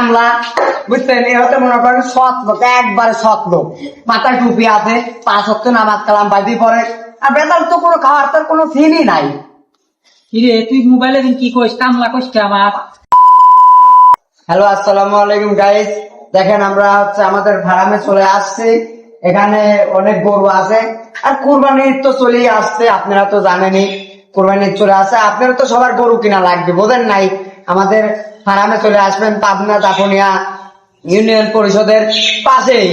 কামলা বুঝছেন? এ হতে মনে করেন সৎ লোক একবারে সৎ লোক। মাথায় টুপি আছে পাঁচ হচ্ছে নামাজ কালাম পরে। আর তো কোনো খাওয়ার তার কোনো সিনই নাই। কিরে তুই মোবাইলে দিন কি কইস? কামলা কইস আমার? হ্যালো আসসালামু আলাইকুম গাইজ দেখেন আমরা হচ্ছে আমাদের ফার্মে চলে আসছি। এখানে অনেক গরু আছে। আর কুরবানির তো চলেই আসছে আপনারা তো জানেনই। কুরবানির চলে আসছে। আপনারা তো সবার গরু কিনা লাগবে বোঝেন নাই? আমাদের ফার্মে চলে আসবেন, পাবনা দাপনিয়া ইউনিয়ন পরিষদের পাশেই।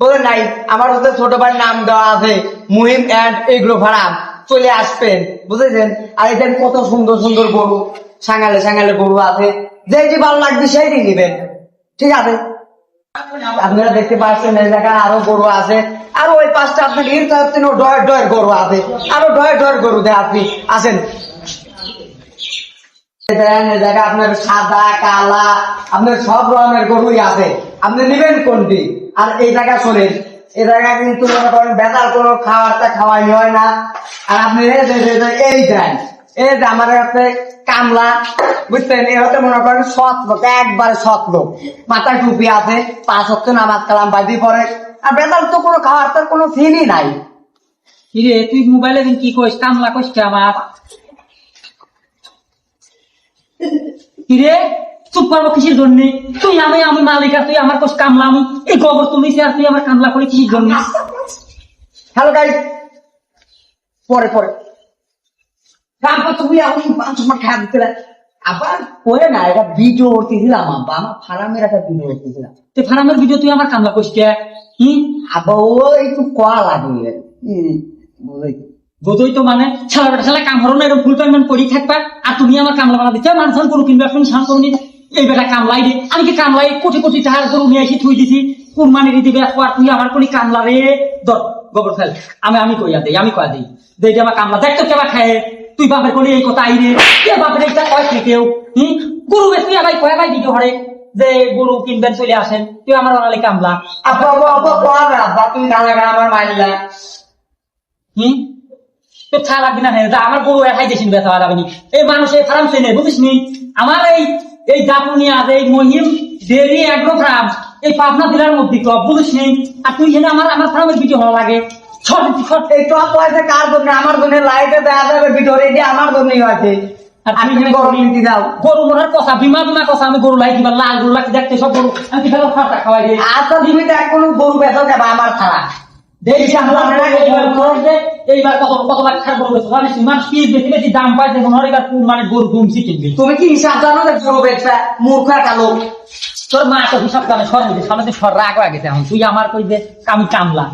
বোঝেন নাই, আমার হচ্ছে ছোট ভাইয়ের নাম দেওয়া আছে, মুহিম অ্যান্ড এগ্রো ফার্ম। চলে আসবেন, বুঝেছেন? আর এদের কত সুন্দর সুন্দর গরু, সাঙালে সাঙালে গরু আছে। যেটি ভালো লাগবে সেইটি নিবেন। ঠিক আছে? আপনারা দেখতে পাচ্ছেন, এই জায়গায় আরও গরু আছে। আর ওই পাঁচটা আপনার ডয়ের ডয়ের গরু আছে। আরও ডয়ের ডয়ের গরু দেয় আপনি। আসেন। আপনার সাদা, কালা, আপনার সব রকমের গরুই আছে। আপনি কোনটি? আর এই জায়গা এই জায়গা কিন্তু মনে করেন কোনো খাবারটা খাওয়াই হয় না। আর আপনি এই দেন এই যে আমার কাছে কামলা, বুঝছেন? এ হতে মনে করেন সৎ লোক, একবারে সৎ লোক। মাথায় টুপি আছে, পাঁচ হচ্ছে নামাজ কালাম বাইদি পরে আর বেতাল তো কোনো খাওয়ার তার কোনো সিনই নাই। কিরে, তুই মোবাইলে কি কইস? কামলা কইস আমার? কিরে? চুপ করব কিসের জন্য? তুই আমি আমি মালিক আর তুই আমার কোস কামলা আমি এই গোবর তুমি আর তুই আমার কামলা করি কিসের জন্য? হ্যালো গাইস পরে পরে। তারপর তুমি এখন পাঁচ সময় খাওয়া দিতে আবার পরে না এটা ভিডিও করতেছিলাম আব্বা আমার ফার্মের একটা ভিডিও করতেছিলাম তুই ফার্মের ভিডিও তুই আমার কামলা কইস কে? হুম? আব্বা ও একটু কয়া লাগে বুঝলি? বোধই তো মানে ছেলে বেটা ছেলে কাম হরো না এরকম ফুল পেমেন্ট করি থাকবা। আর তুমি আমার কামলা বানা দিচ্ছ মানুষ গরু কিনবে এখন সান করুন এই বেটা কামলাই দে আমি কি কামলাই? কোটি কোটি টাকার গরু নিয়ে এসে থুই দিছি। কুরবানি দিবে আর তুই আমার কোনি কামলা রে। ধর গোবর ফেল। আমি আমি কইয়া দেই আমি কয়া দেই। দেই আমার কামলা দেখ তো কেবা খায়। তুই বাপের কোনি এই কথা আইরে কে বাপের এইটা কয় থেকেও হুম গরু বে তুই আবার কয়া ভাই দিকে হরে যে গরু কিনবেন চলে আসেন। তুই আমার বানালি কামলা। আব্বা আব্বা আব্বা কয়া আব্বা তুমি না লাগা আমার মাইলা হুম তো ছা লাগবে না আমার গরু একাই দেশেন ব্যথা যাবে নি। এই মানুষ এই ফার্ম চেনে বুঝিস নি? আমার এই এই জাপুনিয়া এই মহিম ডেরি অ্যাগ্রো ফার্ম এই পাবনা জেলার মধ্যে তো বুঝিস নি? আর তুই জেনে আমার আমার ফার্মের ভিডিও ভালো লাগে। ছট ছট এই টপ পয়সা কার জন্য? আমার জন্য লাইটে দেওয়া যাবে ভিতরে এটি আমার জন্যই আছে। আমি তুমি তুমি গরম নিতে দাও গরু মরার কথা বিমা বিমা কথা আমি গরু লাই দিবা লাল গরু লাগছে দেখতে সব গরু। আমি ফেলো খাওয়া খাওয়াই দিই? আচ্ছা তুমি তো এখন গরু বেচো যাবে আমার ছাড়া। দেখছি আমরা এইবার কত কত লাখ টাকা গরু বেচবো জানিস মানুষ কি বেশি বেশি দাম এবার মানে গরু দুমছি কিনবি তুমি কি হিসাব জানো যে গরু বেচা মূর্খ কালো তোর মা তো হিসাব জানে সর মধ্যে সামনে সর রাগ হয়ে গেছে এখন। তুই আমার কই যে আমি কামলা।